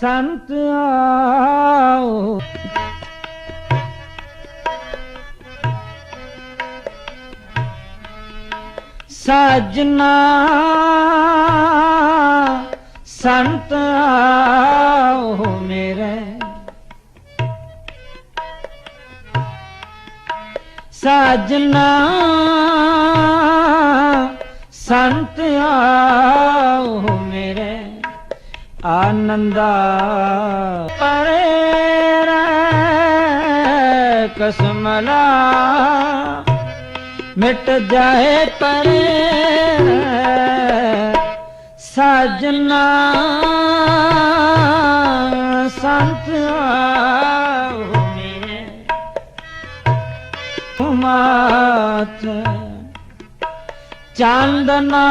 ਸੰਤ ਆਓ। ਸਾਜਨਾ ਸੰਤ ਆਓ ਮੇਰੇ। ਸਾਜਨਾ ਸੰਤ ਆਓ ਆਨੰਦਾ ਪਰੇ ਰਹਿ ਕਸਮਲਾ ਮਿਟ ਜਾਏ ਪਰੇ ਰਹਿ ਸਾਜਨਾ ਸੰਤ ਆਓ ਮੇਰੇ ਮਾਤ ਚਾਂਦਨਾ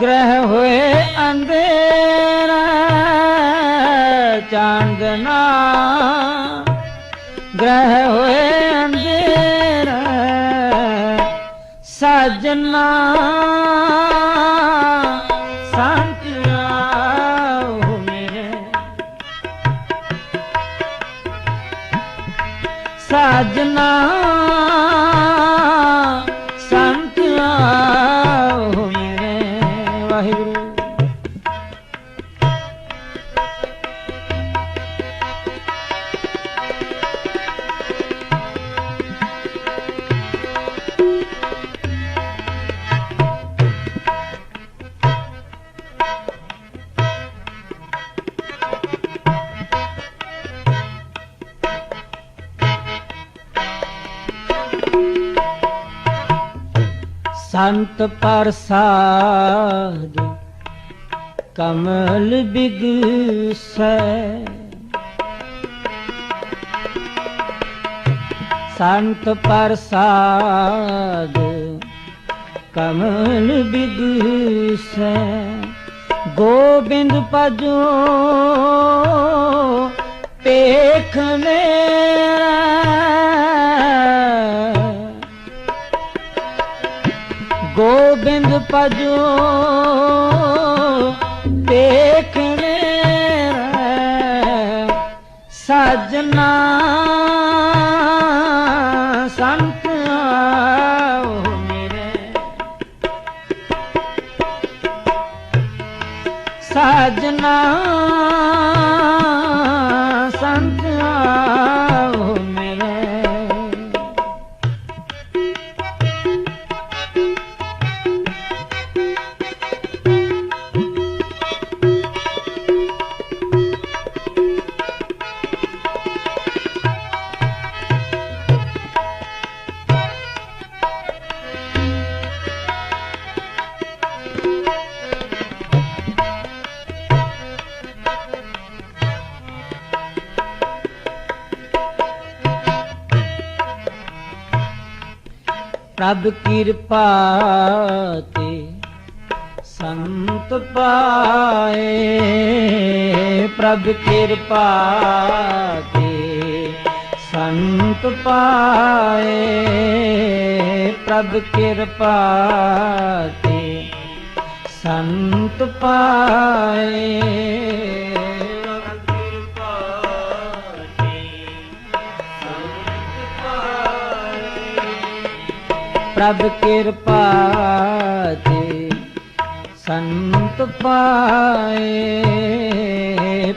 ਗ੍ਰਹਿ ਹੋਏ ਅੰਧੇਰਾ ਚਾਂਦਨਾ ਗ੍ਰਹਿ ਹੋਏ ਅੰਧੇਰਾ ਸਜਣਾ ਸੰਤਿਆਓ ਮੇਰੇ। ਸਾਜਨਾ ਸੰਤ ਪ੍ਰਸਾਦ ਕਮਲ ਬਿਗਸੈ। ਸੰਤ ਪ੍ਰਸਾਦ ਕਮਲ ਬਿਗਸੈ। ਗੋਬਿੰਦ ਭਜੋ ਪੇਖ ਭਜੋ ਦੇਖਣੇ ਸਾਜਨਾ ਸੰਤ ਆਓ ਮੇਰੇ। ਸਾਜਨਾ ਪ੍ਰਭ ਕਿਰਪਾ ਤੇ ਸੰਤ ਪਾਏ। ਪ੍ਰਭ ਕਿਰਪਾ ਤੇ ਸੰਤ ਪਾਏ। ਪ੍ਰਭ ਕਿਰਪਾ ਤੇ ਸੰਤ ਪਾਏ। ਪ੍ਰਭ ਕਿਰਪਾ ਤੇ ਸੰਤ ਪਾਏ।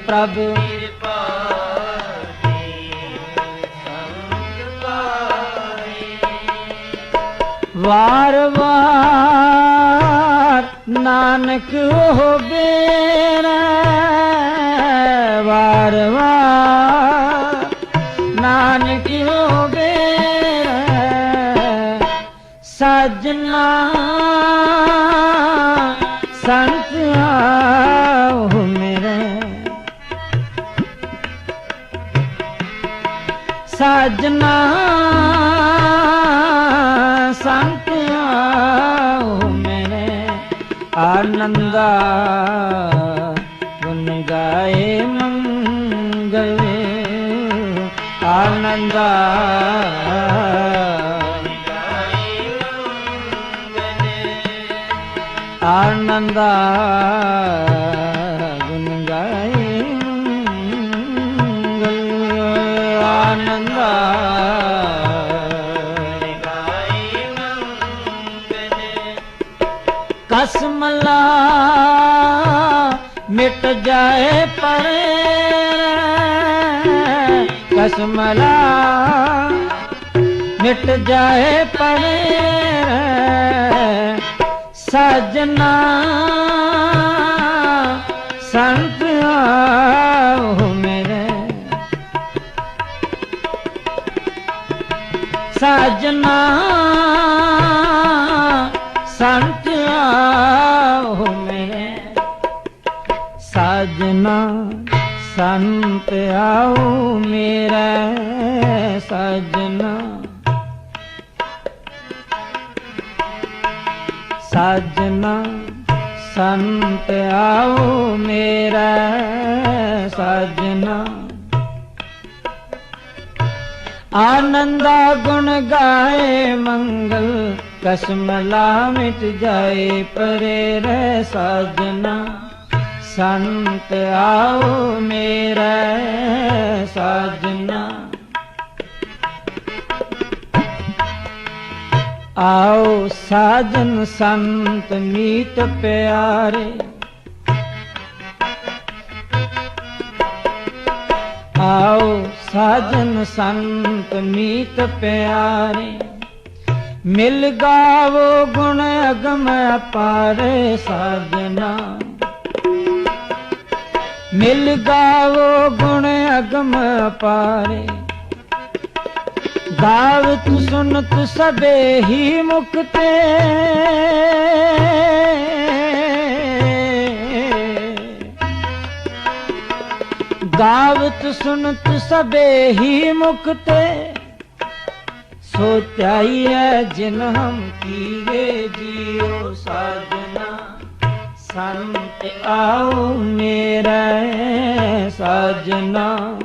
ਪ੍ਰਭ ਕਿਰਪਾ ਵਾਰ ਵਾਰ ਨਾਨਕ ਹੋਵੇ ਵਾਰ ਵਾਰ ਨਾਨਕ ਹੋਵੇ ਸਜਣਾ ਸੰਤ ਆਓ ਮੇਰੇ। ਸਜਣਾ ਸੰਤ ਆਓ ਮੇਰੇ। ਆਨੰਦਾ ਗੁਣ ਗਾਏ ਮੰਗਲੇ ਆਨੰਦਾ ਆਨੰਦਾ ਗੁਣ ਗਾਏ ਆਨੰਦਾ ਕਸਮ ਲਾ ਮਿਟ ਜਾਏ ਪਰੇ ਕਸਮ ਲਾ ਜਾਏ ਪਰ ਸਜਨਾ ਸੰਤ ਆਓ ਮੇਰੇ। ਸਜਣਾ ਸੰਤ ਆਓ ਮੇਰੇ। ਸਜਨਾ ਸੰਤ ਆਓ ਮੇਰਾ ਸਜਨਾ ਸਜਣਾ ਸੰਤ ਆਓ ਮੇਰਾ ਸਜਣਾ ਆਨੰਦਾ ਗੁਣ ਗਾਏ ਮੰਗਲ ਕਸਮਲਾ ਮਿਟ ਜਾਏ ਪਰੇ ਰਹਿ ਸਾਜਨਾ। ਸੰਤ ਆਓ ਮੇਰਾ ਸਾਜਨਾ। ਆਓ ਸਾਜਨ ਸੰਤ ਮੀਤ ਪਿਆਰੇ। ਆਓ ਸਾਜਨ ਸੰਤ ਮੀਤ ਪਿਆਰੇ। ਮਿਲ ਗਾਵੋ ਗੁਣ ਅਗਮ ਅਪਾਰੇ ਸਾਜਨਾ ਮਿਲ ਗਾਵੋ ਗੁਣ ਅਗਮ ਅਪਾਰੇ। ਗਾਵਤ ਸੁਨਤ ਸਬੇ ਹੀ ਮੁਕਤੇ। ਗਾਵਤ ਸੁਨਤ ਸਬੇ ਹੀ ਮੁਕਤੇ। ਸੋਚਾਈ ਹੈ ਜਿਨ ਹਮ ਕੀਏ ਜੀਓ ਸਾਜਨਾ। ਸੰਤ ਆਓ ਮੇਰਾ ਸਾਜਨਾ।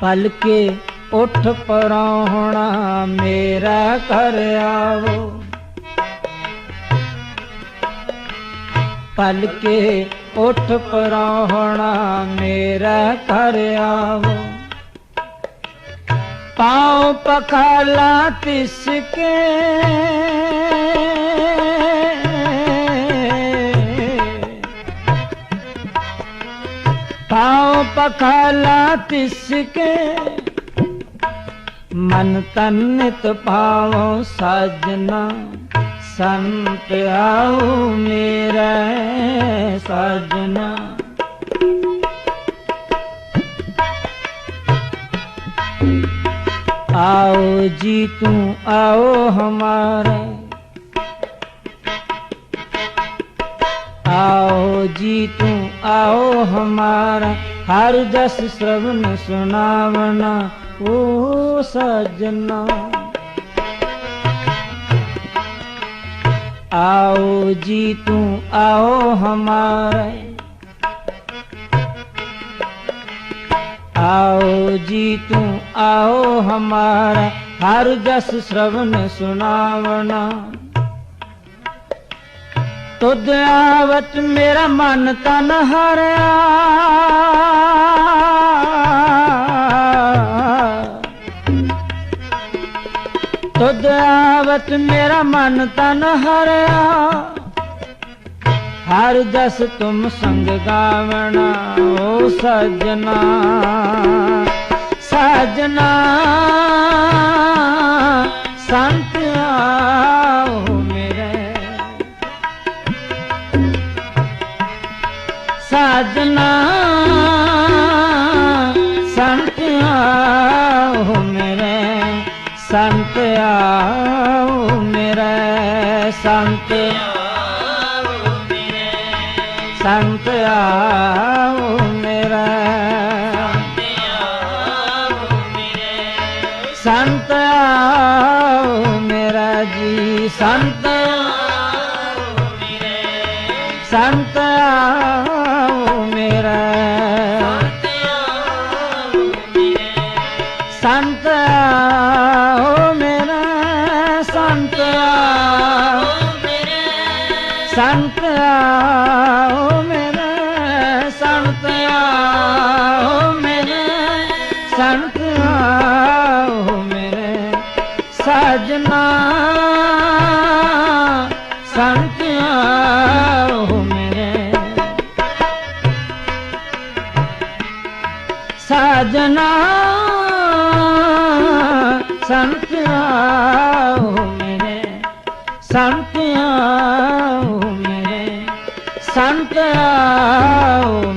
ਪਲਕੇ ਉਠ ਪਰਾਉਣਾ ਮੇਰਾ ਘਰ ਆਵੋ। ਪਲ ਕੇ ਉਠ ਪਰਾਉਣਾ ਮੇਰਾ ਘਰ ਆਵੋ। ਪਾਉ ਪਖਾਲਾ ਤਿਸ ਕੇ खाओ पखाला पिसके मन तन नित पाओ साजना संत आओ मेरा साजना आओ जी तू आओ हमारे आओ जी तू आओ हमारा हर जस श्रवण सुनावना ओ सजना आओ जी तू आओ हमारे आओ जी तू आओ हमारा हर जस श्रवण सुनावना ਤੁਧ ਆਵਤ ਮੇਰਾ ਮਨ ਤਨ ਹਰਿਆ। ਤੁਧ ਆਵਤ ਮੇਰਾ ਮਨ ਤਨ ਹਰਿਆ। ਹਰ ਦਸ ਤੁਮ ਸੰਗ ਗਾਵਣਾ, ਓ ਸਜਣਾ। ਸਜਣਾ। ਸੰਤ ਸਜਣਾ ਸੰਤ ਆਓ ਮੇਰੇ, ਸੰਤ ਆਓ ਮੇਰੇ, ਸੰਤ ਸੰਤ ਆਓ ਮੇਰਾ, ਸੰਤ ਆਓ ਮੇਰਾ ਜੀ, ਸੰਤ ਸੰਤ ਆਓ ਮੇਰੇ ਸੰਤ ਆਓ ਮੇਰੇ ਸੰਤ ਆਓ ਮੇਰੇ ਸਾਜਨਾ ਸੰਤ ਸੰਤ ਆਓ ਮੇਰੇ ਸੰਤ ਆਓ